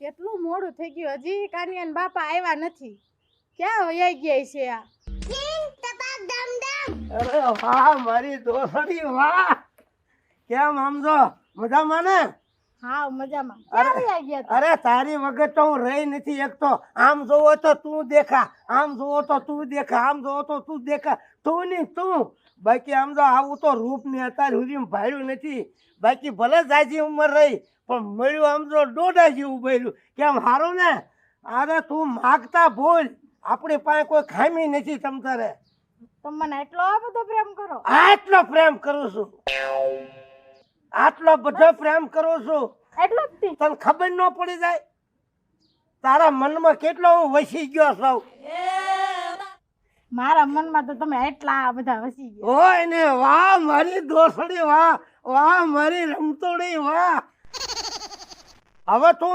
કેટલું મોડું થઈ ગયું. હજી કાનિયાન બાપા આવ્યા નથી. ક્યાં વયા ગયા છે આ? અરે વાહ મારી દોસ્તી વાહ. કેમ આમ જો મજામાં ને? હા મજામાં. અરે, તારી વગર તો હું રહી નથી એક તો આમ જોવો તો તું દેખા. આમ જોવો તો તું દેખા. આમ જોવો તો તું દેખા. તું ની તું. બાકી આમ જો આવું તો રૂપ ને અત્યારે સુધી ભાડ્યું નથી. બાકી ભલે જાજી ઉંમર રહી પણ મળ્યું આમ જો દોઢા જેવું ભર્યું. કેમ હારું ને? અરે તું માગતા ભૂલ. આપણી પાસે કોઈ ખામી નથી તમ તારે. તમે મને એટલો બધો પ્રેમ કરો. આટલો પ્રેમ કરું છું. આટલો બધો પ્રેમ કરું છું. એટલો જ તને ખબર ન પડી જાય? તારા મનમાં કેટલો હું વસી ગયો છું. મારા મનમાં તો તમે એટલા બધા વસી ગયા. ઓય ને વાહ મારી દોસડી વાહ વાહ મારી રમતોડી વાહ. હવે તું